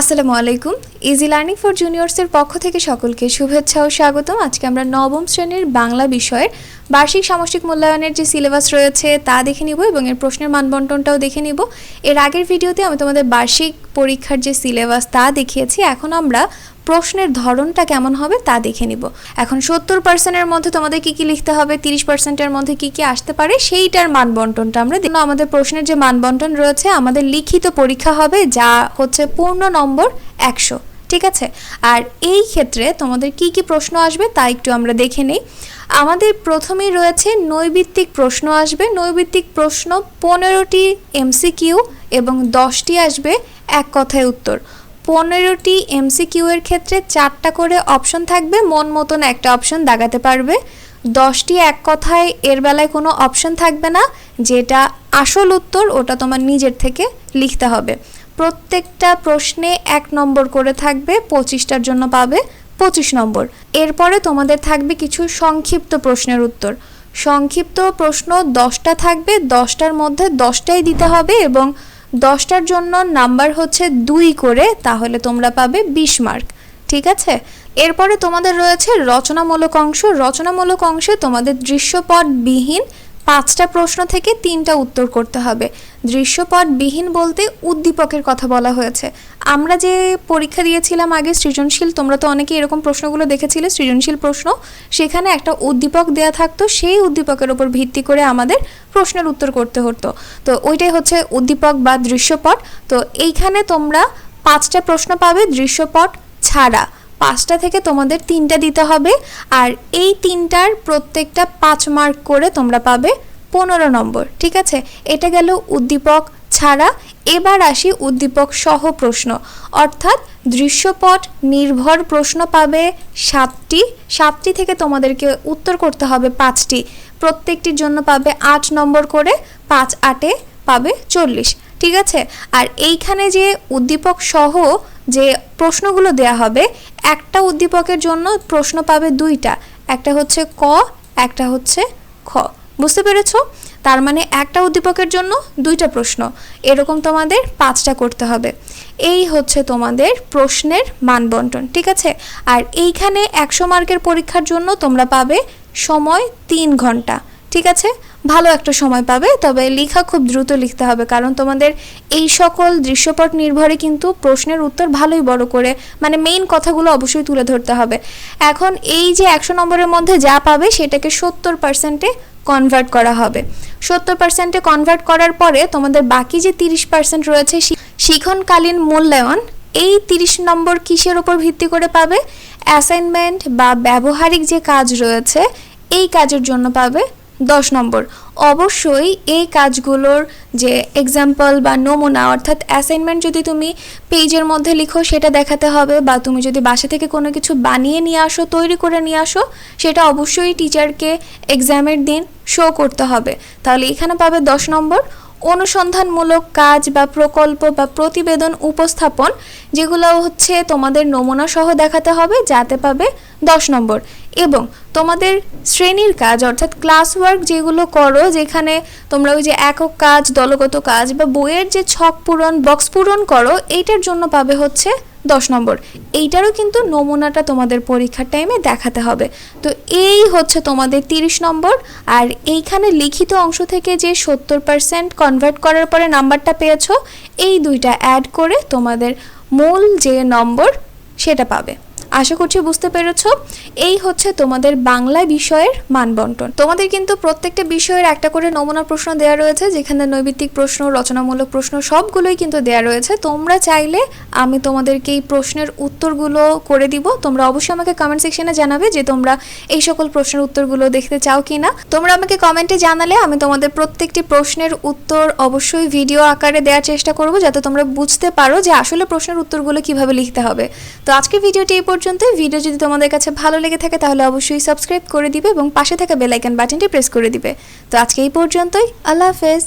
আসসালামু আলাইকুম। Easy learning for জুনিয়র্সের পক্ষ থেকে সকলকে শুভেচ্ছা ও স্বাগতম। আজকে আমরা নবম শ্রেণির বাংলা বিষয়ের বার্ষিক সামষ্টিক মূল্যায়নের যে সিলেবাস রয়েছে তা দেখে নিব এবং এর প্রশ্নের মানবন্টনটাও দেখে নিব। এর আগের ভিডিওতে আমি তোমাদের বার্ষিক পরীক্ষার যে সিলেবাস তা দেখিয়েছি, এখন আমরা প্রশ্নের ধরনটা কেমন হবে তা দেখে নিব। এখন সত্তর পার্সেন্টের মধ্যে তোমাদের কি কি লিখতে হবে, তিরিশ পার্সেন্টের মধ্যে কি কি আসতে পারে, সেইটার মানবন্টনটা আমরা দেখব। আমাদের প্রশ্নের যে মানবন্টন রয়েছে, আমাদের লিখিত পরীক্ষা হবে যা হচ্ছে পূর্ণ নম্বর একশো। ঠিক আছে? আর এই ক্ষেত্রে তোমাদের কি কি প্রশ্ন আসবে তা একটু আমরা দেখে নিই। আমাদের প্রথমেই রয়েছে নৈবিত্তিক প্রশ্ন আসবে। নৈবিত্তিক প্রশ্ন পনেরোটি এমসিকিউ এবং দশটি আসবে এক কথায় উত্তর। পনেরোটি এমসিকিউ এর ক্ষেত্রে চারটা করে অপশন থাকবে, মন মতন একটা অপশন দাগাতে পারবে। দশটি এক কথায় এর বেলায় কোনো অপশন থাকবে না, যেটা আসল উত্তর ওটা তোমার নিজের থেকে লিখতে হবে। প্রত্যেকটা প্রশ্নে এক নম্বর করে থাকবে, পঁচিশটার জন্য পাবে পঁচিশ নম্বর। এরপরে তোমাদের থাকবে কিছু সংক্ষিপ্ত প্রশ্নের উত্তর। সংক্ষিপ্ত প্রশ্ন দশটা থাকবে, দশটার মধ্যে দশটাই দিতে হবে এবং দশটার জন্য নাম্বার হচ্ছে দুই করে, তাহলে তোমরা পাবে বিশ মার্ক। ঠিক আছে? এরপরে তোমাদের রয়েছে রচনামূলক অংশ। রচনামূলক অংশে তোমাদের দৃশ্যপটবিহীন পাঁচটা প্রশ্ন থেকে তিনটা উত্তর করতে হবে। দৃশ্যপটবিহীন বলতে উদ্দীপকের কথা বলা হয়েছে। আমরা যে পরীক্ষা দিয়েছিলাম আগে সৃজনশীল, তোমরা তো অনেকে এরকম প্রশ্নগুলো দেখেছিলে, সৃজনশীল প্রশ্ন। সেখানে একটা উদ্দীপক দেয়া থাকতো, সেই উদ্দীপকের ওপর ভিত্তি করে আমাদের প্রশ্নের উত্তর করতে হতো। তো ওইটাই হচ্ছে উদ্দীপক বা দৃশ্যপট। তো এইখানে তোমরা পাঁচটা প্রশ্ন পাবে, দৃশ্যপট ছাড়া। পাঁচটা থেকে তোমাদের তিনটা দিতে হবে আর এই তিনটার প্রত্যেকটা পাঁচ মার্ক করে তোমরা পাবে পনেরো নম্বর, ঠিক আছে? এটা গেল উদ্দীপক ছাড়া। এবার আসি উদ্দীপক সহ প্রশ্ন। অর্থাৎ দৃশ্যপট নির্ভর প্রশ্ন পাবে সাতটি। সাতটি থেকে তোমাদেরকে উত্তর করতে হবে পাঁচটি। প্রত্যেকটির জন্য পাবে আট নম্বর করে পাঁচ আটে পাবে চল্লিশ, ঠিক আছে? আর এইখানে যে উদ্দীপক সহ যে প্রশ্নগুলো দেয়া হবে, একটা উদ্দীপকের জন্য প্রশ্ন পাবে দুইটা। একটা হচ্ছে ক, একটা হচ্ছে খ। বুঝতে পেরেছ? তার মানে একটা উদ্দীপকের জন্য দুইটা প্রশ্ন। এরকম তোমাদের পাঁচটা করতে হবে। এই হচ্ছে তোমাদের প্রশ্নের মানবন্টন, ঠিক আছে? আর এইখানে একশো মার্কের পরীক্ষার জন্য তোমরা পাবে সময় তিন ঘণ্টা, ঠিক আছে? ভালো একটা সময় পাবে, তবে লেখা খুব দ্রুত লিখতে হবে, কারণ তোমাদের এই সকল দৃশ্যপট নির্ভরে কিন্তু প্রশ্নের উত্তর ভালোই বড় করে মানে মেইন কথাগুলো অবশ্যই তুলে ধরতে হবে। এখন এই যে একশো নম্বরের মধ্যে যা পাবে সেটাকে সত্তর পার্সেন্টে কনভার্ট করা হবে। সত্তর পার্সেন্টে কনভার্ট করার পরে তোমাদের বাকি যে তিরিশ পার্সেন্ট রয়েছে শি- শিক্ষণকালীন মূল্যায়ন, এই তিরিশ নম্বর কিসের ওপর ভিত্তি করে পাবে? অ্যাসাইনমেন্ট বা ব্যবহারিক যে কাজ রয়েছে, এই কাজের জন্য পাবে দশ নম্বর। অবশ্যই এই কাজগুলোর যে এক্সাম্পল বা নমুনা, অর্থাৎ অ্যাসাইনমেন্ট যদি তুমি পেজের মধ্যে লিখো, সেটা দেখাতে হবে বা তুমি যদি বাসা থেকে কোনো কিছু বানিয়ে নিয়ে আসো, তৈরি করে নিয়ে আসো, সেটা অবশ্যই টিচারকে এক্সামের দিন শো করতে হবে। তাহলে এখানে পাবে দশ নম্বর। অনুসন্ধানমূলক কাজ বা প্রকল্প বা প্রতিবেদন উপস্থাপন, যেগুলো হচ্ছে তোমাদের নমুনা সহ দেখাতে হবে, যাতে পাবে দশ নম্বর। এবং তোমাদের শ্রেণির কাজ, অর্থাৎ ক্লাস ওয়ার্ক যেগুলো করো, যেখানে তোমরা ওই যে একক কাজ, দলগত কাজ বা বইয়ের যে ছক পূরণ বক্স পূরণ করো, এইটার জন্য পাবে হচ্ছে দশ নম্বর, এইটারও কিন্তু নমুনাটা তোমাদের পরীক্ষার টাইমে দেখাতে হবে। তো এই হচ্ছে তোমাদের তিরিশ নম্বর, আর এইখানে লিখিত অংশ থেকে যে সত্তর পার্সেন্ট কনভার্ট করার পরে নাম্বারটা পেয়েছ, এই দুইটা অ্যাড করে তোমাদের মূল যে নম্বর সেটা পাবে। আশা করছি বুঝতে পেরেছ? এই হচ্ছে তোমাদের বাংলা বিষয়ের মানবন্টন। তোমাদের কিন্তু প্রত্যেকটা বিষয়ের একটা করে নমুনা প্রশ্ন দেওয়া রয়েছে, যেখানে নৈবিত্তিক প্রশ্ন, রচনামূলক প্রশ্ন সবগুলোই কিন্তু দেওয়া রয়েছে। তোমরা চাইলে আমি তোমাদেরকে এই প্রশ্নের উত্তরগুলো করে দিব। তোমরা অবশ্যই আমাকে কমেন্ট সেকশনে জানাবে যে তোমরা এই সকল প্রশ্নের উত্তরগুলো দেখতে চাও কি না তোমরা আমাকে কমেন্টে জানালে আমি তোমাদের প্রত্যেকটি প্রশ্নের উত্তর অবশ্যই ভিডিও আকারে দেওয়ার চেষ্টা করব, যাতে তোমরা বুঝতে পারো যে আসলে প্রশ্নের উত্তরগুলো কীভাবে লিখতে হবে। তো আজকের ভিডিওটি এই পর্যন্ত ভিডিও যদি তোমাদের কাছে ভালো লেগে থাকে তাহলে অবশ্যই সাবস্ক্রাইব করে দিবে এবং পাশে থাকা বেল আইকন বাটনটি প্রেস করে দিবে। তো আজকে এই পর্যন্তই। আল্লাহ হাফেজ।